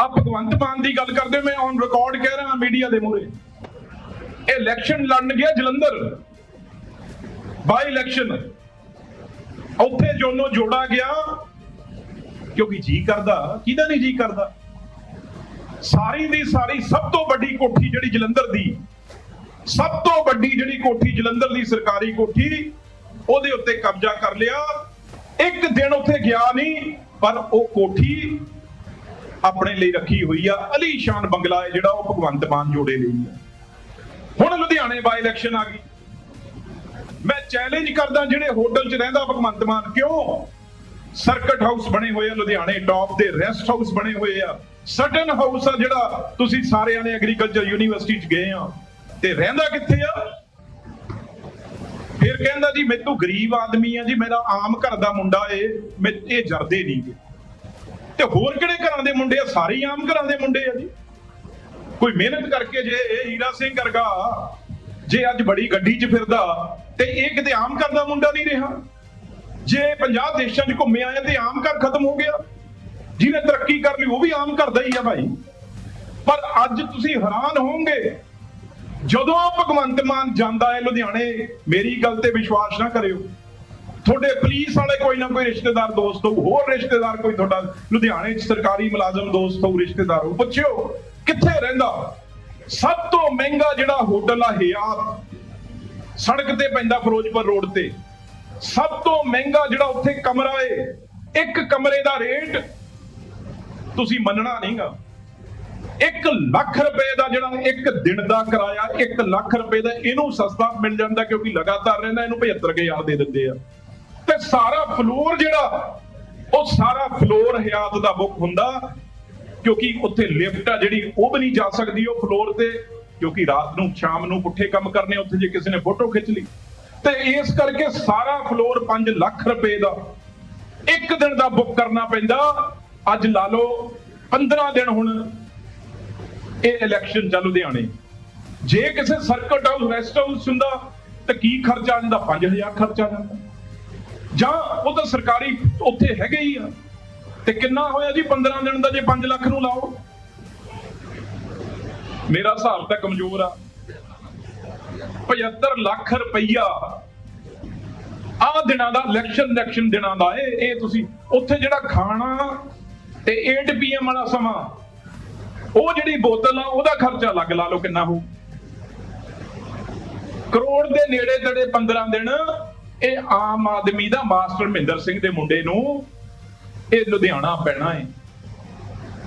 ਆ ਭਗਵੰਤ ਮਾਨ ਦੀ ਗੱਲ ਕਰਦੇ ਮੈਂ ਔਨ ਰਿਕਾਰਡ ਕਹਿ ਰਿਹਾ ਮੀਡੀਆ ਦੇ ਮੂਹਰੇ। ਇਹ ਇਲੈਕਸ਼ਨ ਲੜਨ ਗਿਆ ਜਲੰਧਰ। ਬਾਈ ਇਲੈਕਸ਼ਨ ਉੱਥੇ ਜੋਨੋ ਜੋੜਾ ਗਿਆ। ਕਿਉਂਕਿ ਜੀ ਕਰਦਾ। ਕਿਹਦਾ ਨਹੀਂ ਜੀ ਕਰਦਾ? ਸਾਰੀ ਦੀ ਸਾਰੀ ਸਭ ਤੋਂ ਵੱਡੀ ਕੋਠੀ ਜਿਹੜੀ ਜਲੰਧਰ ਦੀ, ਸਭ ਤੋਂ ਵੱਡੀ ਜਿਹੜੀ ਕੋਠੀ ਜਲੰਧਰ ਦੀ ਸਰਕਾਰੀ ਕੋਠੀ, ਉਹਦੇ ਉੱਤੇ ਕਬਜ਼ਾ ਕਰ ਲਿਆ। ਇੱਕ ਦਿਨ ਉੱਥੇ ਗਿਆ ਨਹੀਂ, ਪਰ ਉਹ ਕੋਠੀ ਆਪਣੇ ਲਈ ਰੱਖੀ ਹੋਈ ਆ। ਅਲੀਸ਼ਾਨ ਬੰਗਲਾ ਹੈ ਜਿਹੜਾ ਉਹ ਭਗਵੰਤ ਮਾਨ ਜੋੜੇ ਲਈ ਆ ਹੁਣ ਲੁਧਿਆਣੇ ਬਾਈ ਇਲੈਕਸ਼ਨ ਆ ਗਈ। ਮੈਂ ਚੈਲੰਜ ਕਰਦਾ ਜਿਹੜੇ ਹੋਟਲ 'ਚ ਰਹਿੰਦਾ ਭਗਵੰਤ ਮਾਨ, ਕਿਉਂ? ਸਰਕਟ ਹਾਊਸ ਬਣੇ ਹੋਏ ਆ ਲੁਧਿਆਣੇ ਟੌਪ ਦੇ ਰੈਸਟ ਹਾਊਸ ਬਣੇ ਹੋਏ ਆ। ਸਟਨ ਹਾਊਸ ਆ ਜਿਹੜਾ ਤੁਸੀਂ ਸਾਰਿਆਂ ਨੇ ਐਗਰੀਕਲਚਰ ਯੂਨੀਵਰਸਿਟੀ 'ਚ ਗਏ ਆ। ਤੇ ਰਹਿੰਦਾ ਕਿੱਥੇ ਆ? ਫਿਰ ਕਹਿੰਦਾ ਜੀ ਮੈਨੂੰ ਗਰੀਬ ਆਦਮੀ ਆ ਜੀ, ਮੇਰਾ ਆਮ ਘਰ ਦਾ ਮੁੰਡਾ ਏ, ਮੈਂ ਇਹ ਜਰਦੇ ਨਹੀਂਗੇ ਤੇ ਹੋਰ ਕਿਹੜੇ ਘਰਾਂ ਦੇ ਮੁੰਡੇ ਆ? ਸਾਰੇ ਹੀ ਆਮ ਘਰਾਂ ਦੇ ਮੁੰਡੇ ਆ ਜੀ। ਕੋਈ ਮਿਹਨਤ ਕਰਕੇ ਜੇ ਇਹ ਹੀਰਾ ਸਿੰਘ ਵਰਗਾ ਜੇ ਅੱਜ ਬੜੀ ਗੱਡੀ 'ਚ ਫਿਰਦਾ ਤੇ ਇਹ ਕਿਤੇ ਆਮ ਘਰ ਦਾ ਮੁੰਡਾ ਨਹੀਂ ਰਿਹਾ? ਜੇ 50 ਦੇਸ਼ਾਂ 'ਚ ਘੁੰਮਿਆ ਆਏ ਤੇ ਆਮ ਘਰ ਖਤਮ ਹੋ ਗਿਆ। ਜਿਹਨੇ ਤਰੱਕੀ ਕਰ ਲਈ, ਉਹ ਵੀ ਆਮ ਘਰ ਦਾ ਹੀ ਆ ਭਾਈ। ਪਰ ਅੱਜ ਤੁਸੀਂ ਹੈਰਾਨ ਹੋਵੋਗੇ, ਜਦੋਂ ਭਗਵੰਤ ਮਾਨ ਜਾਂਦਾ ਹੈ ਲੁਧਿਆਣੇ, ਮੇਰੀ ਗੱਲ ਤੇ ਵਿਸ਼ਵਾਸ ਨਾ ਕਰਿਓ। ਤੁਹਾਡੇ ਪੁਲਿਸ ਵਾਲੇ ਕੋਈ ਨਾ ਕੋਈ ਰਿਸ਼ਤੇਦਾਰ ਦੋਸਤ ਹੋ ਹੋਰ ਰਿਸ਼ਤੇਦਾਰ ਕੋਈ ਤੁਹਾਡਾ ਲੁਧਿਆਣੇ 'ਚ ਸਰਕਾਰੀ ਮੁਲਾਜ਼ਮ ਦੋਸਤ ਹੋ ਰਿਸ਼ਤੇਦਾਰ ਹੋ ਪੁੱਛਿਓ ਕਿੱਥੇ ਰਹਿੰਦਾ? ਸਭ ਤੋਂ ਮਹਿੰਗਾ ਜਿਹੜਾ ਹੋਟਲ ਆ ਹਿਆਤ ਸੜਕ ਤੇ ਪੈਂਦਾ ਫਿਰੋਜ਼ਪੁਰ ਰੋਡ ਤੇ। ਸਭ ਤੋਂ ਮਹਿੰਗਾ ਜਿਹੜਾ ਉੱਥੇ ਕਮਰਾ ਏ, ਇੱਕ ਕਮਰੇ ਦਾ ਰੇਟ ਤੁਸੀਂ ਮੰਨਣਾ ਨਹੀਂਗਾ। 1 ਲੱਖ ਰੁਪਏ ਦਾ ਜਿਹੜਾ ਇੱਕ ਦਿਨ ਦਾ ਕਿਰਾਇਆ 1 ਲੱਖ ਰੁਪਏ ਦਾ ਇਹਨੂੰ ਸਸਤਾ ਮਿਲ ਜਾਂਦਾ ਕਿਉਂਕਿ ਲਗਾਤਾਰ ਰਹਿੰਦਾ, ਇਹਨੂੰ 75000 ਦੇ ਦਿੰਦੇ ਆ। ਤੇ ਸਾਰਾ ਫਲੋਰ ਜਿਹੜਾ, ਉਹ ਸਾਰਾ ਫਲੋਰ ਹਯਾਤ ਦਾ ਬੁੱਕ ਹੁੰਦਾ, ਕਿਉਂਕਿ ਉੱਥੇ ਲਿਫਟ ਆ ਜਿਹੜੀ, ਉਹ ਵੀ ਨਹੀਂ ਜਾ ਸਕਦੀ ਉਹ ਫਲੋਰ ਤੇ, ਕਿਉਂਕਿ ਰਾਤ ਨੂੰ, ਸ਼ਾਮ ਨੂੰ ਪੁੱਠੇ ਕੰਮ ਕਰਨੇ ਉੱਥੇ ਜੇ ਕਿਸੇ ਨੇ ਫੋਟੋ ਖਿੱਚ ਲਈ। ਤੇ ਇਸ ਕਰਕੇ ਸਾਰਾ ਫਲੋਰ 5 ਲੱਖ ਰੁਪਏ ਦਾ, ਇੱਕ ਦਿਨ ਦਾ ਬੁੱਕ ਕਰਨਾ ਪੈਂਦਾ। ਅੱਜ ਲਾ ਲਓ 15 ਦਿਨ ਹੁਣ ਇਹ ਇਲੈਕਸ਼ਨ ਚੱਲ ਲੁਧਿਆਣੇ। ਜੇ ਕਿਸੇ ਸਰਕਟ ਹਾਊਸ ਰੈਸਟ ਹਾਊਸ ਹੁੰਦਾ, ਤਾਂ ਕੀ ਖਰਚਾ ਆ ਜਾਂਦਾ 5000 ਖਰਚਾ ਆ ਜਾਂਦਾ ਜਾਂ ਉਹ ਤਾਂ ਸਰਕਾਰੀ ਉੱਥੇ ਹੈਗੇ ਹੀ ਆ। ਤੇ ਕਿੰਨਾ ਹੋਇਆ ਜੀ? 15 ਦਿਨ ਦਾ ਜੇ 5 ਲੱਖ ਨੂੰ ਲਾਓ। ਮੇਰਾ ਹਿਸਾਬ ਤਾਂ ਕਮਜ਼ੋਰ ਆ। 75 ਲੱਖ ਰੁਪਈਆ ਆ ਦਿਨਾਂ ਦਾ, ਇਲੈਕਸ਼ਨ ਇਲੈਕਸ਼ਨ ਦਿਨਾਂ ਦਾ ਇਹ ਇਹ ਤੁਸੀਂ ਉੱਥੇ ਜਿਹੜਾ ਖਾਣਾ ਤੇ 8 ਪੀਐਮ ਵਾਲਾ ਸਮਾਂ, ਉਹ ਜਿਹੜੀ ਬੋਤਲ ਆ, ਉਹਦਾ ਖਰਚਾ ਲੱਗ ਲਾ ਲਓ ਕਿੰਨਾ ਹੋਊ। ਕਰੋੜ ਦੇ ਨੇੜੇ ਤੇੜੇ 15 ਦਿਨ ਇਹ ਆਮ ਆਦਮੀ ਦਾ ਮਾਸਟਰ ਮਹਿੰਦਰ ਸਿੰਘ ਦੇ ਮੁੰਡੇ ਨੂੰ ਇਹ ਲੁਧਿਆਣਾ ਪੈਣਾ ਹੈ।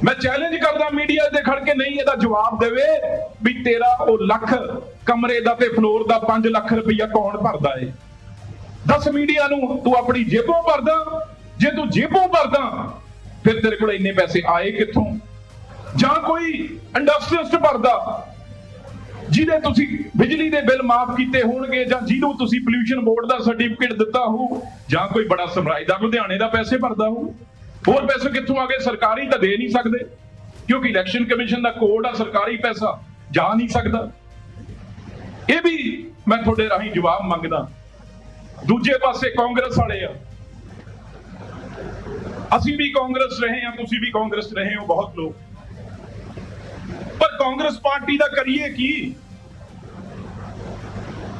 ਮੈਂ ਚੈਲੰਜ ਕਰਦਾ ਮੀਡੀਆ ਤੇ ਖੜ ਕੇ ਨਹੀਂ, ਇਹਦਾ ਜਵਾਬ ਦੇਵੇ ਵੀ ਤੇਰਾ ਉਹ ਲੱਖ ਕਮਰੇ ਦਾ ਤੇ ਫਲੋਰ ਦਾ 5 ਲੱਖ ਰੁਪਈਆ ਕੌਣ ਭਰਦਾ ਏ? ਦੱਸ ਮੀਡੀਆ ਨੂੰ, ਤੂੰ ਆਪਣੀ ਜੇਬੋਂ ਭਰਦਾ, ਜੇ ਤੂੰ ਜੇਬੋਂ ਭਰਦਾ, ਫਿਰ ਤੇਰੇ ਕੋਲ ਇੰਨੇ ਪੈਸੇ ਆਏ ਕਿੱਥੋਂ? ਜਾਂ ਕੋਈ ਇੰਡਸਟਰੀਸਟ ਭਰਦਾ ਜਿਹਦੇ ਤੁਸੀਂ ਬਿਜਲੀ ਦੇ ਬਿੱਲ ਮਾਫ ਕੀਤੇ ਹੋਣਗੇ ਜਾਂ ਜਿਹਨੂੰ ਤੁਸੀਂ ਪੋਲੂਸ਼ਨ ਬੋਰਡ ਦਾ ਸਰਟੀਫਿਕੇਟ ਦਿੱਤਾ ਹੋ, ਜਾਂ ਕੋਈ ਬੜਾ ਸਮਰਾਇਦਾ ਲੁਧਿਆਣੇ ਦਾ ਪੈਸੇ ਭਰਦਾ ਹੋ, ਹੋਰ ਪੈਸੇ ਕਿੱਥੋਂ ਆ ਗਏ? ਸਰਕਾਰੀ ਤਾਂ ਦੇ ਨਹੀਂ ਸਕਦੇ, ਕਿਉਂਕਿ ਇਲੈਕਸ਼ਨ ਕਮਿਸ਼ਨ ਦਾ ਕੋਡ ਆ, ਸਰਕਾਰੀ ਪੈਸਾ ਜਾ ਨਹੀਂ ਸਕਦਾ। ਇਹ ਵੀ ਮੈਂ ਤੁਹਾਡੇ ਰਾਹੀਂ ਜਵਾਬ ਮੰਗਦਾ। ਦੂਜੇ ਪਾਸੇ ਕਾਂਗਰਸ ਵਾਲੇ ਆ। ਅਸੀਂ ਵੀ ਕਾਂਗਰਸ ਰਹੇ ਹਾਂ, ਤੁਸੀਂ ਵੀ ਕਾਂਗਰਸ ਰਹੇ ਹੋ, ਬਹੁਤ ਲੋਕ। ਪਰ ਕਾਂਗਰਸ ਪਾਰਟੀ ਦਾ ਕਰੀਏ ਕੀ?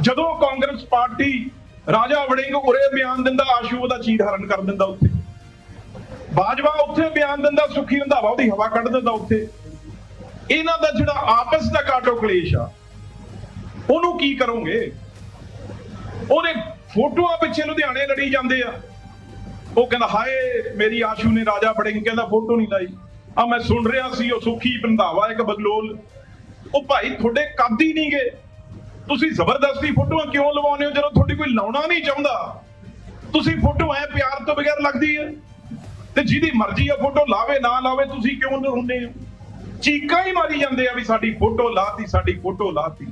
ਜਦੋਂ ਕਾਂਗਰਸ ਪਾਰਟੀ ਰਾਜਾ ਵੜਿੰਗ ਉਰੇ ਬਿਆਨ ਦਿੰਦਾ, ਆਸ਼ੂ ਉਹਦਾ ਚੀਰ ਹਰਨ ਕਰ ਦਿੰਦਾ ਉੱਥੇ। ਬਾਜਵਾ ਉੱਥੇ ਬਿਆਨ ਦਿੰਦਾ, ਸੁਖੀ ਰੰਧਾਵਾ ਉਹਦੀ ਹਵਾ ਕੱਢ ਦਿੰਦਾ ਉੱਥੇ। ਇਹਨਾਂ ਦਾ ਜਿਹੜਾ ਆਪਸ ਦਾ ਕਾਟੋ ਕਲੇਸ਼ ਆ, ਉਹਨੂੰ ਕੀ ਕਰੋਗੇ? ਉਹਦੇ ਫੋਟੋਆਂ ਪਿੱਛੇ ਲੁਧਿਆਣੇ ਲੜੀ ਜਾਂਦੇ ਆ। ਉਹ ਕਹਿੰਦਾ, ਹਾਏ, ਮੇਰੀ ਆਸ਼ੂ ਨੇ ਰਾਜਾ ਵੜਿੰਗ ਕਹਿੰਦਾ, ਫੋਟੋ ਨਹੀਂ ਲਾਈ। ਆ ਮੈਂ ਸੁਣ ਰਿਹਾ ਸੀ, ਉਹ ਸੁਖੀ ਰੰਧਾਵਾ ਇੱਕ ਬਦਲੋਲ। ਉਹ ਭਾਈ, ਤੁਹਾਡੇ ਕੱਦ ਨਹੀਂ ਗਏ। ਤੁਸੀਂ ਜ਼ਬਰਦਸਤੀ ਫੋਟੋਆਂ ਕਿਉਂ ਲਵਾਉਂਦੇ ਹੋ? ਜਦੋਂ ਤੁਹਾਡੀ ਕੋਈ ਲਾਉਣਾ ਨਹੀਂ ਚਾਹੁੰਦਾ। ਤੁਸੀਂ ਫੋਟੋ ਐ ਪਿਆਰ ਤੋਂ ਬਗੈਰ ਲੱਗਦੀ ਹੈ। ਤੇ ਜਿਹਦੀ ਮਰਜ਼ੀ ਆ ਫੋਟੋ ਲਾਵੇ, ਨਾ ਲਾਵੇ, ਤੁਸੀਂ ਕਿਉਂ ਹੁੰਦੇ ਹੋ? ਚੀਕਾਂ ਹੀ ਮਾਰੀ ਜਾਂਦੇ ਆ ਵੀ ਸਾਡੀ ਫੋਟੋ ਲਾਤੀ, ਸਾਡੀ ਫੋਟੋ ਲਾਤੀ।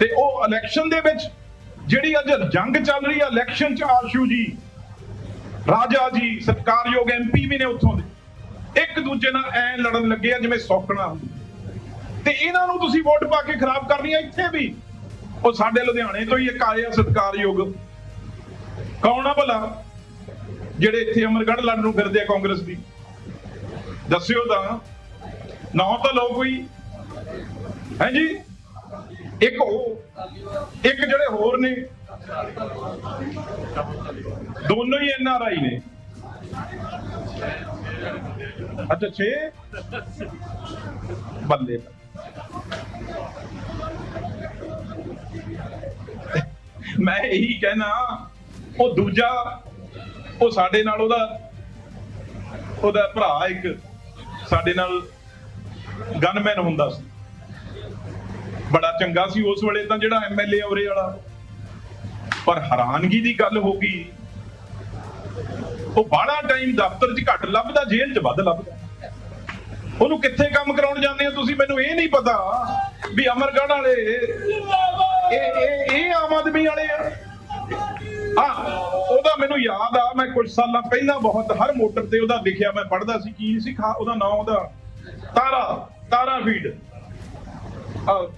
ਤੇ ਉਹ ਇਲੈਕਸ਼ਨ ਦੇ ਵਿੱਚ ਜਿਹੜੀ ਅੱਜ ਜੰਗ ਚੱਲ ਰਹੀ ਆ ਇਲੈਕਸ਼ਨ ਚ ਆਸ਼ੂ ਜੀ, ਰਾਜਾ ਜੀ, ਸਤਕਾਰਯੋਗ ਐਮਪੀ ਵੀ ਨੇ ਉੱਥੋਂ ਦੇ। ਇੱਕ ਦੂਜੇ ਨਾਲ ਐ ਲੜਨ ਲੱਗੇ ਆ ਜਿਵੇਂ ਸੌਕਣਾ ਹੁੰਦੀ। ਤੇ ਇਹਨਾਂ ਨੂੰ ਤੁਸੀਂ ਵੋਟ ਪਾ ਕੇ ਖਰਾਬ ਕਰਨੀ ਆ ਇੱਥੇ ਵੀ। ਉਹ ਸਾਡੇ ਲੁਧਿਆਣੇ ਤੋਂ ਹੀ ਇੱਕ ਆਏ ਆ ਸਤਕਾਰਯੋਗ। ਕੌਣ ਆ ਭਲਾ? ਜਿਹੜੇ ਇੱਥੇ ਅਮਰਗੜ੍ਹ ਲੜਨ ਨੂੰ ਫਿਰਦੇ ਆ ਕਾਂਗਰਸ ਦੀ। ਦੱਸਿਓ ਤਾਂ। ਨਾ ਤਾਂ ਲੋਕ ਕੋਈ। ਹੈ ਇੱਕ ਉਹ, ਇੱਕ ਜਿਹੜੇ ਹੋਰ ਨੇ। ਦੋਨੋਂ ਹੀ ਐਨ ਆਰ ਆਈ ਨੇ। ਅੱਛਾ, ਛੇ? ਬੱਲੇ। ਮੈਂ ਇਹੀ ਕਹਿਣਾ, ਉਹ ਦੂਜਾ, ਉਹ ਸਾਡੇ ਨਾਲ ਉਹਦਾ ਉਹਦਾ ਭਰਾ ਇੱਕ, ਸਾਡੇ ਨਾਲ ਗਨਮੈਨ ਹੁੰਦਾ ਸੀ। ਬੜਾ ਚੰਗਾ ਸੀ ਉਸ ਵੇਲੇ ਤਾਂ ਜਿਹੜਾ ਐਮਐਲਏ ਔਰੇ ਵਾਲਾ। ਪਰ ਹੈਰਾਨਗੀ ਦੀ ਗੱਲ ਹੋ ਗਈ, ਉਹ ਬਾਹਲਾ ਟਾਈਮ ਦਫ਼ਤਰ 'ਚ ਘੱਟ ਲੱਭਦਾ, ਜੇਲ੍ਹ 'ਚ ਵੱਧ ਲੱਭਦਾ। ਉਹਨੂੰ ਕਿੱਥੇ ਕੰਮ ਕਰਾਉਣ ਜਾਂਦੇ ਹੋ ਤੁਸੀਂ? ਮੈਨੂੰ ਇਹ ਨਹੀਂ ਪਤਾ ਵੀ ਅਮਰਗੜ੍ਹ ਵਾਲੇ ਇਹ ਇਹ ਆਮ ਆਦਮੀ ਵਾਲੇ ਆ। ਆ ਉਹਦਾ ਮੈਨੂੰ ਯਾਦ ਆ, ਮੈਂ ਕੁਝ ਸਾਲਾਂ ਪਹਿਲਾਂ ਬਹੁਤ, ਹਰ ਮੋਟਰ ਤੇ ਉਹਦਾ ਲਿਖਿਆ ਮੈਂ ਪੜ੍ਹਦਾ ਸੀ, ਕੀ ਸੀ ਉਹਦਾ ਨਾਮ ਉਹਦਾ ਤਾਰਾ ਤਾਰਾ ਫੀਡ। ਆ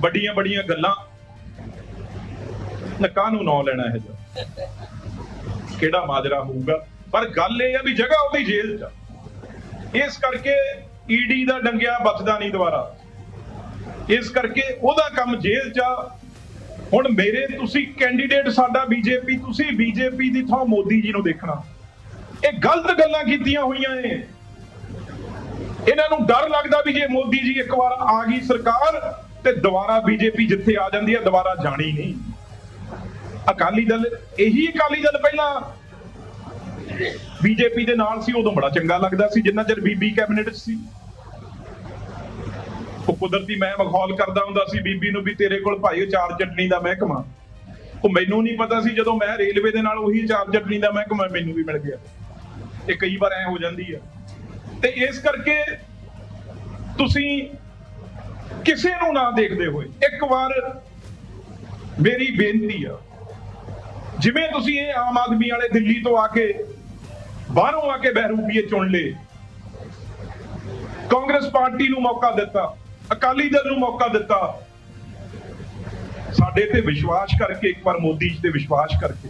ਵੱਡੀਆਂ ਵੱਡੀਆਂ ਗੱਲਾਂ। ਨਾ ਨੂੰ ਨਾਂ ਲੈਣਾ ਇਹ ਕਿਹੜਾ ਮਾਜਰਾ ਹੋਊਗਾ? ਪਰ ਗੱਲ ਇਹ ਆ ਵੀ ਜਗ੍ਹਾ ਉਹਦੀ ਜੇਲ੍ਹ 'ਚ ਆ। ਇਸ ਕਰਕੇ ਈਡੀ ਦਾ ਡੰਗਿਆ ਬਚਦਾ ਨਹੀਂ ਦੁਬਾਰਾ। ਇਸ ਕਰਕੇ ਉਹਦਾ ਕੰਮ ਜੇਲ੍ਹ 'ਚ ਆ। ਹੁਣ ਮੇਰੇ ਤੁਸੀਂ ਕੈਂਡੀਡੇਟ ਸਾਡਾ ਬੀਜੇਪੀ, ਤੁਸੀਂ ਬੀਜੇਪੀ ਦੀ ਥਾਂ ਮੋਦੀ ਜੀ ਨੂੰ ਦੇਖਣਾ। ਇਹ ਗਲਤ ਗੱਲਾਂ ਕੀਤੀਆਂ ਹੋਈਆਂ ਨੇ। ਇਹਨਾਂ ਨੂੰ ਡਰ ਲੱਗਦਾ ਵੀ ਜੇ ਮੋਦੀ ਜੀ ਇੱਕ ਵਾਰ ਆ ਗਈ ਸਰਕਾਰ ਤੇ ਦੁਬਾਰਾ ਬੀਜੇਪੀ ਜਿੱਥੇ ਆ ਜਾਂਦੀ ਹੈ, ਦੁਬਾਰਾ ਜਾਣੀ ਨਹੀਂ। ਅਕਾਲੀ ਦਲ, ਇਹੀ ਅਕਾਲੀ ਦਲ ਪਹਿਲਾਂ ਬੀਜੇਪੀ ਦੇ ਨਾਲ ਸੀ, ਉਦੋਂ ਬੜਾ ਚੰਗਾ ਲੱਗਦਾ ਸੀ, ਜਿੰਨਾ ਚਿਰ ਬੀਬੀ ਕੈਬਨਿਟ ਸੀ। ਕੁਦਰਤੀ ਮੈਂ ਮਖੌਲ ਕਰਦਾ ਹੁੰਦਾ ਸੀ, ਬੀਬੀ ਨੂੰ ਵੀ ਤੇਰੇ ਕੋਲ ਭਾਈ ਚਾਰ ਚਟਨੀ ਦਾ ਮਹਿਕਮਾ। ਉਹ ਮੈਨੂੰ ਨਹੀਂ ਪਤਾ ਸੀ, ਜਦੋਂ ਮੈਂ ਰੇਲਵੇ ਦੇ ਨਾਲ ਉਹੀ ਚਾਰ ਚਟਨੀ ਦਾ ਮਹਿਕਮਾ ਮੈਨੂੰ ਵੀ ਮਿਲ ਗਿਆ। ਇਹ ਕਈ ਵਾਰ ਐ ਹੋ ਜਾਂਦੀ ਆ। ਤੇ ਇਸ ਕਰਕੇ ਤੁਸੀਂ ਕਿਸੇ ਨੂੰ ਨਾ ਦੇਖਦੇ ਹੋਏ, ਇੱਕ ਵਾਰ ਮੇਰੀ ਬੇਨਤੀ ਆ, ਜਿਵੇਂ ਤੁਸੀਂ ਇਹ ਆਮ ਆਦਮੀ ਵਾਲੇ ਦਿੱਲੀ ਤੋਂ ਆ ਕੇ ਬਾਹਰੋਂ ਆ ਕੇ ਬਹਿਰੂਪੀਏ ਚੁਣ ਲਏ, ਕਾਂਗਰਸ ਪਾਰਟੀ ਨੂੰ ਮੌਕਾ ਦਿੱਤਾ ਅਕਾਲੀ ਦਲ ਨੂੰ ਮੌਕਾ ਦਿੱਤਾ। ਸਾਡੇ ਤੇ ਵਿਸ਼ਵਾਸ ਕਰਕੇ, ਇੱਕ ਵਾਰ ਮੋਦੀ ਜੀ ਤੇ ਵਿਸ਼ਵਾਸ ਕਰਕੇ।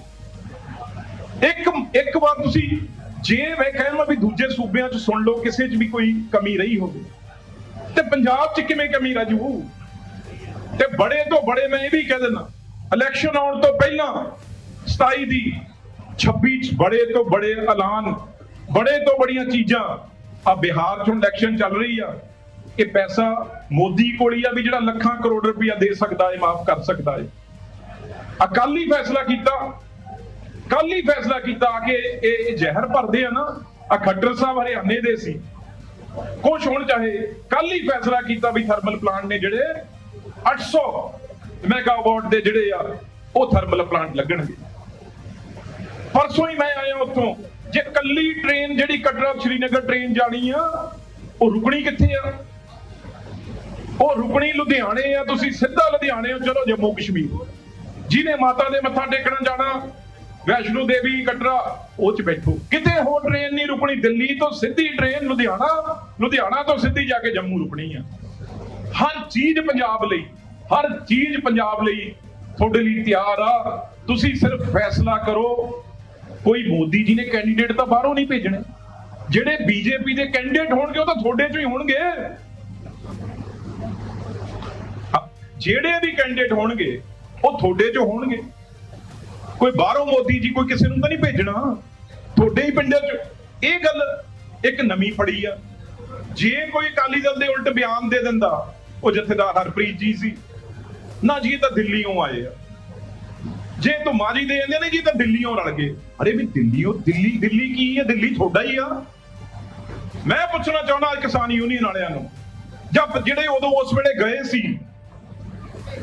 ਇੱਕ ਇੱਕ ਵਾਰ ਤੁਸੀਂ ਜੇ ਮੈਂ ਕਹਿਣਾ ਵੀ ਦੂਜੇ ਸੂਬਿਆਂ 'ਚ ਸੁਣ ਲਓ, ਕਿਸੇ 'ਚ ਵੀ ਕੋਈ ਕਮੀ ਰਹੀ ਹੋਵੇ। ਤੇ ਪੰਜਾਬ 'ਚ ਕਿਵੇਂ ਕਮੀ ਰਾਜੂ? ਤੇ ਬੜੇ ਤੋਂ ਬੜੇ ਮੈਂ ਇਹ ਵੀ ਕਹਿ ਦਿੰਦਾ ਇਲੈਕਸ਼ਨ ਆਉਣ ਤੋਂ ਪਹਿਲਾਂ 27 ਦੀ 26 ਚ ਬੜੇ ਤੋਂ ਬੜੇ ਐਲਾਨ, ਬੜੇ ਤੋਂ ਬੜੀਆਂ ਚੀਜ਼ਾਂ। ਆ ਬਿਹਾਰ 'ਚ ਇਲੈਕਸ਼ਨ ਚੱਲ ਰਹੀ ਆ। ਇਹ ਪੈਸਾ ਮੋਦੀ ਕੋਲ ਹੀ ਆ ਵੀ ਜਿਹੜਾ ਲੱਖਾਂ ਕਰੋੜ ਰੁਪਇਆ ਦੇ ਸਕਦਾ ਹੈ ਮਾਫ ਕਰ ਸਕਦਾ ਹੈ ਅਕਾਲੀ ਫੈਸਲਾ ਕੀਤਾ ਕੱਲ ਹੀ ਫੈਸਲਾ ਕੀਤਾ ਕਿ ਇਹ ਇਹ ਜ਼ਹਿਰ ਭਰਦੇ ਆ ਨਾ, ਆ ਖੱਟਰ ਸਾਹਿਬ ਹਰਿਆਣੇ ਦੇ ਸੀ। ਕੁਛ ਹੁਣ ਚਾਹੇ ਕੱਲ ਹੀ ਫੈਸਲਾ ਕੀਤਾ ਵੀ ਥਰਮਲ ਪਲਾਂਟ ਨੇ ਜਿਹੜੇ 800 ਮੈਗਾਵਾਟ ਦੇ ਜਿਹੜੇ ਆ, ਉਹ ਥਰਮਲ ਪਲਾਂਟ ਲੱਗਣਗੇ। ਪਰਸੋਂ ਹੀ ਮੈਂ ਆਇਆ ਉੱਥੋਂ, ਜੇ ਕੱਲੀ ਟ੍ਰੇਨ ਜਿਹੜੀ ਕਟਰਾ ਸ਼੍ਰੀਨਗਰ ਟ੍ਰੇਨ ਜਾਣੀ ਆ, ਉਹ ਰੁਕਣੀ ਕਿੱਥੇ ਆ? ਉਹ ਰੁਕਣੀ ਲੁਧਿਆਣੇ ਆ, ਤੁਸੀਂ ਸਿੱਧਾ ਲੁਧਿਆਣੇ ਹੋ, ਚਲੋ ਜੰਮੂ ਕਸ਼ਮੀਰ। ਜਿਹਨੇ ਮਾਤਾ ਦੇ ਮੱਥਾ ਟੇਕਣ ਜਾਣਾ, ਵੈਸ਼ਨੂ ਦੇਵੀ ਕਟਰਾ, ਉਹ ਚ ਬੈਠੋ। ਕਿਤੇ ਹੋਰ ਟ੍ਰੇਨ ਨਹੀਂ ਰੁਕਣੀ, ਦਿੱਲੀ ਤੋਂ ਸਿੱਧੀ ਟ੍ਰੇਨ ਲੁਧਿਆਣਾ ਲੁਧਿਆਣਾ ਤੋਂ ਸਿੱਧੀ ਜਾ ਕੇ ਜੰਮੂ ਰੁਕਣੀ ਆ। ਹਰ ਚੀਜ਼ ਪੰਜਾਬ ਲਈ, ਹਰ ਚੀਜ਼ ਪੰਜਾਬ ਲਈ ਤੁਹਾਡੇ ਲਈ ਤਿਆਰ ਆ। ਤੁਸੀਂ ਸਿਰਫ ਫੈਸਲਾ ਕਰੋ, ਕੋਈ ਮੋਦੀ ਜੀ ਨੇ ਕੈਂਡੀਡੇਟ ਤਾਂ ਬਾਹਰੋਂ ਨਹੀਂ ਭੇਜਣੇ। ਜਿਹੜੇ ਬੀਜੇਪੀ ਦੇ ਕੈਂਡੀਡੇਟ ਹੋਣਗੇ, ਉਹ ਤਾਂ ਤੁਹਾਡੇ ਚੋਂ ਹੀ ਹੋਣਗੇ ਹਾਂ, ਜਿਹੜੇ ਵੀ ਕੈਂਡੀਡੇਟ ਹੋਣਗੇ, ਉਹ ਤੁਹਾਡੇ ਚੋਂ ਹੋਣਗੇ। ਕੋਈ ਬਾਹਰੋਂ ਮੋਦੀ ਜੀ ਕੋਈ ਕਿਸੇ ਨੂੰ ਤਾਂ ਨਹੀਂ ਭੇਜਣਾ। ਤੁਹਾਡੇ ਹੀ ਪਿੰਡਾਂ 'ਚ। ਇਹ ਗੱਲ ਇੱਕ ਨਵੀਂ ਫੜੀ ਆ। ਜੇ ਕੋਈ ਅਕਾਲੀ ਦਲ ਦੇ ਉਲਟ ਬਿਆਨ ਦੇ ਦਿੰਦਾ, ਉਹ ਜਥੇਦਾਰ ਹਰਪ੍ਰੀਤ ਜੀ ਸੀ। ਨਾ ਜੀ ਇਹ ਤਾਂ ਦਿੱਲੀੋਂ ਆਏ ਆ। ਜੇ ਤੂੰ ਮਾਜੀ ਦੇ ਜਾਂਦੇ ਨੇ ਜੀ ਤਾਂ ਦਿੱਲੀੋਂ ਰਲ ਗਏ। ਅਰੇ ਵੀ ਦਿੱਲੀੋਂ ਦਿੱਲੀ ਦਿੱਲੀ ਕੀ ਹੈ ਦਿੱਲੀ ਤੁਹਾਡਾ ਹੀ ਆ। ਮੈਂ ਪੁੱਛਣਾ ਚਾਹੁੰਦਾ ਕਿਸਾਨ ਯੂਨੀਅਨ ਵਾਲਿਆਂ ਨੂੰ, ਜਾਂ ਜਿਹੜੇ ਉਦੋਂ ਉਸ ਵੇਲੇ ਗਏ ਸੀ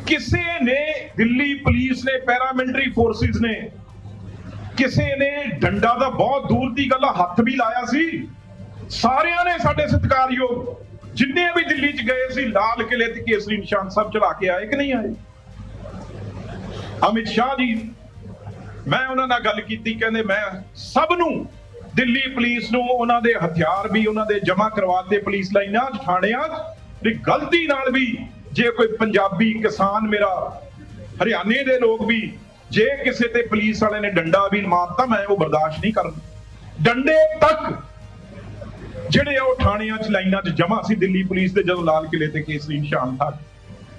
ਕਿਸੇ ਨੇ ਦਿੱਲੀ ਪੁਲਿਸ ਨੇ ਪੈਰਾਮਿਲਟਰੀ ਫੋਰਸਿਸ ਨੇ ਕਿਸੇ ਨੇ ਡੰਡਾ ਦਾ ਬਹੁਤ ਦੂਰ ਦੀ ਗੱਲ ਹੱਥ ਵੀ ਲਾਇਆ ਸੀ। ਸਾਰਿਆਂ ਨੇ ਸਾਡੇ ਸਤਿਕਾਰਯੋਗ ਜਿੰਨੇ ਵੀ ਦਿੱਲੀ 'ਚ ਗਏ ਸੀ ਲਾਲ ਕਿਲੇ ਤੇ ਕੇਸਰੀ ਨਿਸ਼ਾਨ ਸਾਹਿਬ ਚਲਾ ਕੇ ਆਏ ਕਿ ਨਹੀਂ ਆਏ? ਅਮਿਤ ਸ਼ਾਹ ਜੀ ਮੈਂ ਉਹਨਾਂ ਨਾਲ ਗੱਲ ਕੀਤੀ ਕਹਿੰਦੇ ਮੈਂ ਸਭ ਨੂੰ ਦਿੱਲੀ ਪੁਲਿਸ ਨੂੰ ਉਹਨਾਂ ਦੇ ਹਥਿਆਰ ਵੀ ਉਹਨਾਂ ਦੇ ਜਮ੍ਹਾਂ ਕਰਵਾਤੇ ਪੁਲਿਸ ਲਾਈਨਾਂ 'ਚ, ਥਾਣਿਆਂ 'ਚ ਗਲਤੀ ਨਾਲ ਵੀ ਜੇ ਕੋਈ ਪੰਜਾਬੀ ਕਿਸਾਨ ਮੇਰਾ, ਹਰਿਆਣੇ ਦੇ ਲੋਕ ਵੀ, ਜੇ ਕਿਸੇ ਤੇ ਪੁਲਿਸ ਵਾਲੇ ਨੇ ਡੰਡਾ ਵੀ ਮਾਰਤਾ ਮੈਂ ਉਹ ਬਰਦਾਸ਼ਤ ਨਹੀਂ ਕਰਨਾ ਡੰਡੇ ਤੱਕ ਜਿਹੜੇ ਆ ਉਹ ਥਾਣਿਆਂ 'ਚ ਲਾਈਨਾਂ 'ਚ ਜਮਾ ਸੀ, ਦਿੱਲੀ ਪੁਲਿਸ ਦੇ ਜਦੋਂ ਲਾਲ ਕਿਲੇ ਤੇ ਕੇਸਰੀ ਨਿਸ਼ਾਨ ਥਾ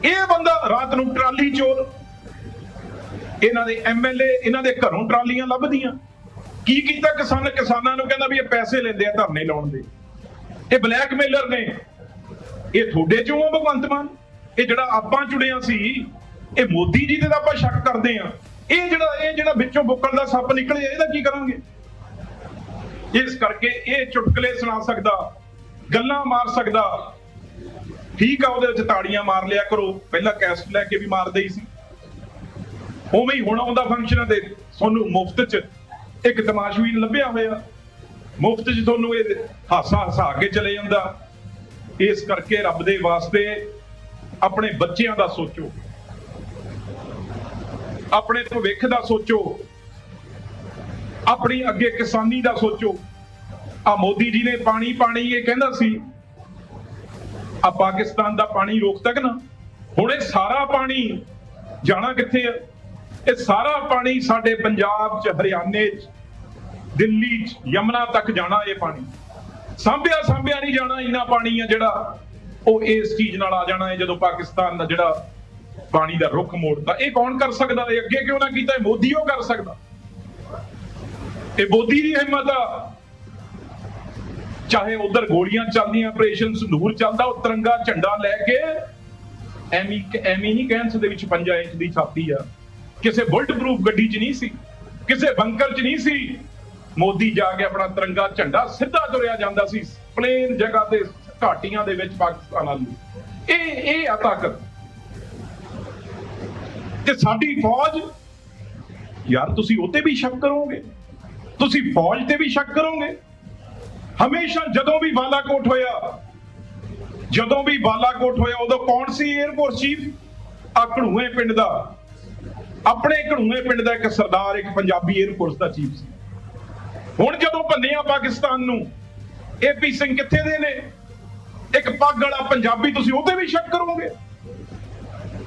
ਇਹ ਬੰਦਾ ਰਾਤ ਨੂੰ ਟਰਾਲੀ ਚੋਰ ਇਹਨਾਂ ਦੇ ਐਮਐਲਏ ਇਹਨਾਂ ਦੇ ਘਰੋਂ ਟਰਾਲੀਆਂ ਲੱਭਦੀਆਂ। ਕੀ ਕੀਤਾ ਕਿਸਾਨ, ਕਿਸਾਨਾਂ ਨੂੰ ਕਹਿੰਦਾ ਵੀ ਇਹ ਪੈਸੇ ਲੈਂਦੇ ਆ, ਧਰਨੇ ਲਾਉਣ ਦੇ। ਇਹ ਬਲੈਕਮੇਲਰ ਨੇ। ਇਹ ਤੁਹਾਡੇ ਚੋਂ ਆ, ਭਗਵੰਤ ਮਾਨ? ਇਹ ਜਿਹੜਾ ਆਪਾਂ ਚੁੜਿਆ ਸੀ, ਇਹ ਮੋਦੀ ਜੀ ਦੇ ਤਾਂ ਆਪਾਂ ਸ਼ੱਕ ਕਰਦੇ ਆ ਇਹ ਜਿਹੜਾ ਇਹ ਜਿਹੜਾ ਵਿੱਚੋਂ ਬੁੱਕਲ ਦਾ ਸੱਪ ਨਿਕਲਿਆ ਇਹਦਾ ਕੀ ਕਰਾਂਗੇ? ਇਸ ਕਰਕੇ ਇਹ ਚੁਟਕਲੇ ਸੁਣਾ ਸਕਦਾ, ਗੱਲਾਂ ਮਾਰ ਸਕਦਾ। ਠੀਕ ਆ, ਉਹਦੇ ਵਿੱਚ ਤਾੜੀਆਂ ਮਾਰ ਲਿਆ ਕਰੋ। ਪਹਿਲਾਂ ਕੈਸਟ ਲੈ ਕੇ ਵੀ ਮਾਰਦੇ ਹੀ ਸੀ। ਉਵੇਂ ਹੀ ਹੁਣ ਆਉਂਦਾ ਫੰਕਸ਼ਨਾਂ ਤੇ, ਤੁਹਾਨੂੰ ਮੁਫਤ 'ਚ ਇੱਕ ਤਮਾਸ਼ਬੀਨ ਲੱਭਿਆ ਹੋਇਆ। ਮੁਫਤ 'ਚ ਤੁਹਾਨੂੰ ਇਹ ਹਾਸਾ ਹਸਾ ਕੇ ਚਲੇ ਜਾਂਦਾ। ਇਸ ਕਰਕੇ ਰੱਬ ਦੇ ਵਾਸਤੇ ਆਪਣੇ ਬੱਚਿਆਂ ਦਾ ਸੋਚੋ। ਆਪਣੇ ਭਵਿੱਖ ਦਾ ਸੋਚੋ। ਆਪਣੀ ਅੱਗੇ ਕਿਸਾਨੀ ਦਾ ਸੋਚੋ। ਆ ਮੋਦੀ ਜੀ ਨੇ ਪਾਣੀ ਪਾਣੀ, ਇਹ ਕਹਿੰਦਾ ਸੀ, ਆ ਪਾਕਿਸਤਾਨ ਦਾ ਪਾਣੀ ਰੋਕ ਤੱਕ ਨਾ? ਹੁਣ ਇਹ ਸਾਰਾ ਪਾਣੀ ਜਾਣਾ ਕਿੱਥੇ ਆ? ਇਹ ਸਾਰਾ ਪਾਣੀ ਸਾਡੇ ਪੰਜਾਬ 'ਚ, ਹਰਿਆਣੇ 'ਚ, ਦਿੱਲੀ 'ਚ, ਯਮਨਾ ਤੱਕ ਜਾਣਾ ਇਹ ਪਾਣੀ। ਸਾਂਭਿਆ ਸਾਂਭਿਆ ਨਹੀਂ ਜਾਣਾ ਇੰਨਾ ਪਾਣੀ ਆ ਜਿਹੜਾ ਉਹ ਇਸ ਚੀਜ਼ ਨਾਲ ਆ ਜਾਣਾ ਹੈ ਜਦੋਂ ਪਾਕਿਸਤਾਨ ਦਾ ਜਿਹੜਾ ਪਾਣੀ ਦਾ ਰੁੱਖ ਮੋੜਦਾ। ਇਹ ਕੌਣ ਕਰ ਸਕਦਾ? ਇਹ ਅੱਗੇ ਕਿਉਂ ਨਾ ਕੀਤਾ? ਮੋਦੀ ਉਹ ਕਰ ਸਕਦਾ। ਇਹ ਮੋਦੀ ਦੀ ਹਿੰਮਤ ਆ। ਚਾਹੇ ਉਧਰ ਗੋਲੀਆਂ ਚੱਲਦੀਆਂ ਆਪਰੇਸ਼ਨ ਸੰਧੂਰ ਚੱਲਦਾ, ਉਹ ਤਿਰੰਗਾ ਝੰਡਾ ਲੈ ਕੇ ਐਮੀ ਐਮੀ ਨਹੀਂ ਕੈਂਸ ਦੇ ਵਿੱਚ 5 ਇੰਚ ਦੀ ਛਾਤੀ ਆ। ਕਿਸੇ ਬੁਲਟ ਪ੍ਰੂਫ ਗੱਡੀ 'ਚ ਨਹੀਂ ਸੀ। ਕਿਸੇ ਬੰਕਰ 'ਚ ਨਹੀਂ ਸੀ। ਮੋਦੀ ਜਾ ਕੇ ਆਪਣਾ ਤਿਰੰਗਾ ਝੰਡਾ ਸਿੱਧਾ ਤੁਰਿਆ ਜਾਂਦਾ ਸੀ। ਪਲੇਨ ਜਗ੍ਹਾ ਤੇ ਘਾਟੀਆਂ ਦੇ ਵਿੱਚ ਪਾਕਿਸਤਾਨ ਵੱਲ ਇਹ ਇਹ ਆ ਤਾਕਤ ਤੇ ਸਾਡੀ ਫੌਜ, ਯਾਰ ਤੁਸੀਂ ਉੱਤੇ ਵੀ ਸ਼ੱਕ ਕਰੋਗੇ, ਤੁਸੀਂ ਫੌਜ ਤੇ ਵੀ ਸ਼ੱਕ ਕਰੋਗੇ। ਹਮੇਸ਼ਾ ਜਦੋਂ ਵੀ ਬਾਲਾਕੋਟ ਹੋਇਆ, ਜਦੋਂ ਵੀ ਬਾਲਾਕੋਟ ਹੋਇਆ, ਉਦੋਂ ਕੌਣ ਸੀ 에ਅਰਫੋਰਸ ਚੀਫ ਆ ਘੜੂਏ ਪਿੰਡ ਦਾ। ਆਪਣੇ ਘੜੂਏ ਪਿੰਡ ਦਾ ਇੱਕ ਸਰਦਾਰ, ਇੱਕ ਪੰਜਾਬੀ 에ਅਰਫੋਰਸ ਦਾ ਚੀਫ ਸੀ। ਹੁਣ ਜਦੋਂ ਭੰਨਿਆ ਪਾਕਿਸਤਾਨ ਨੂੰ ਏਪੀ ਸਿੰਘ ਕਿੱਥੇ ਦੇ ਨੇ? ਇੱਕ ਪੱਗ ਵਾਲਾ ਪੰਜਾਬੀ ਤੁਸੀਂ ਉਹਦੇ ਵੀ ਸ਼ੱਕ ਕਰੋਗੇ।